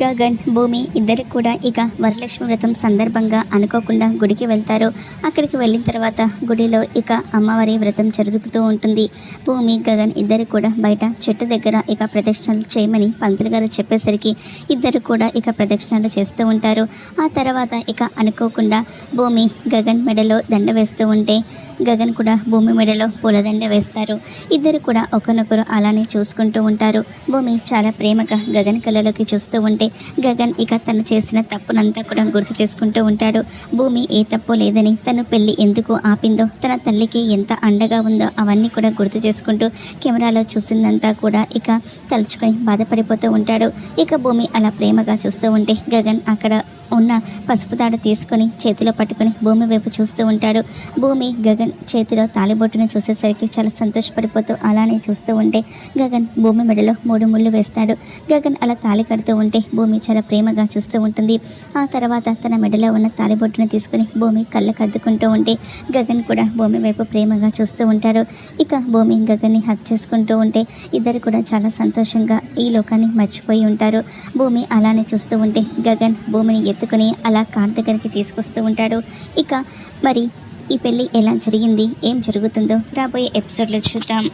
గగన్ భూమి ఇద్దరు కూడా ఇక వరలక్ష్మి వ్రతం సందర్భంగా అనుకోకుండా గుడికి వెళ్తారు. అక్కడికి వెళ్ళిన తర్వాత గుడిలో ఇక అమ్మవారి వ్రతం జరుగుతూ ఉంటుంది. భూమి గగన్ ఇద్దరు కూడా బయట చెట్టు దగ్గర ఇక ప్రదక్షిణలు చేయమని పంతులు గారు చెప్పేసరికి ఇద్దరు కూడా ఇక ప్రదక్షిణలు చేస్తూ ఉంటారు. ఆ తర్వాత ఇక అనుకోకుండా భూమి గగన్ మెడలో దండ వేస్తూ ఉంటే గగన్ కూడా భూమి మెడలో పూలదండ వేస్తారు. ఇద్దరు కూడా ఒకరినొకరు అలానే చూసుకుంటూ ఉంటారు. భూమి చాలా ప్రేమగా గగన్ కళ్ళలోకి చూస్తూ ఉంటే గగన్ ఇక తను చేసిన తప్పునంతా కూడా గుర్తు చేసుకుంటూ ఉంటాడు. భూమి ఏ తప్పు లేదని తను పెళ్ళి ఎందుకు ఆపిందో తన తల్లికి ఎంత అండగా ఉందో అవన్నీ కూడా గుర్తు చేసుకుంటూ కెమెరాలో చూసిందంతా కూడా ఇక తలుచుకొని బాధపడిపోతూ ఉంటాడు. ఇక భూమి అలా ప్రేమగా చూస్తూ ఉంటే గగన్ అక్కడ ఉన్న పసుపు తాడు తీసుకొని చేతిలో పట్టుకొని భూమి వైపు చూస్తూ ఉంటాడు. భూమి గగన్ చేతిలో తాలిబొట్టును చూసేసరికి చాలా సంతోషపడిపోతూ అలానే చూస్తూ ఉంటే గగన్ భూమి మెడలో మూడు ముళ్ళు వేస్తాడు. గగన్ అలా తాలి కడుతూ ఉంటే భూమి చాలా ప్రేమగా చూస్తూ ఉంటుంది. ఆ తర్వాత తన మెడలో ఉన్న తాలిబొట్టును తీసుకొని భూమి కళ్ళకు అద్దుకుంటూ ఉంటే గగన్ కూడా భూమి వైపు ప్రేమగా చూస్తూ ఉంటాడు. ఇక భూమి గగన్ని హక్ చేసుకుంటూ ఉంటే ఇద్దరు కూడా చాలా సంతోషంగా ఈ లోకాన్ని మర్చిపోయి ఉంటారు. భూమి అలానే చూస్తూ ఉంటే గగన్ భూమిని ఎత్తుకొని అలా కార్ దగ్గరికి తీసుకొస్తూ ఉంటాడు. ఇక మరి ఈ పెళ్ళి ఎలా జరిగింది? ఏం జరుగుతుందో రాబోయే ఎపిసోడ్లో చూద్దాం.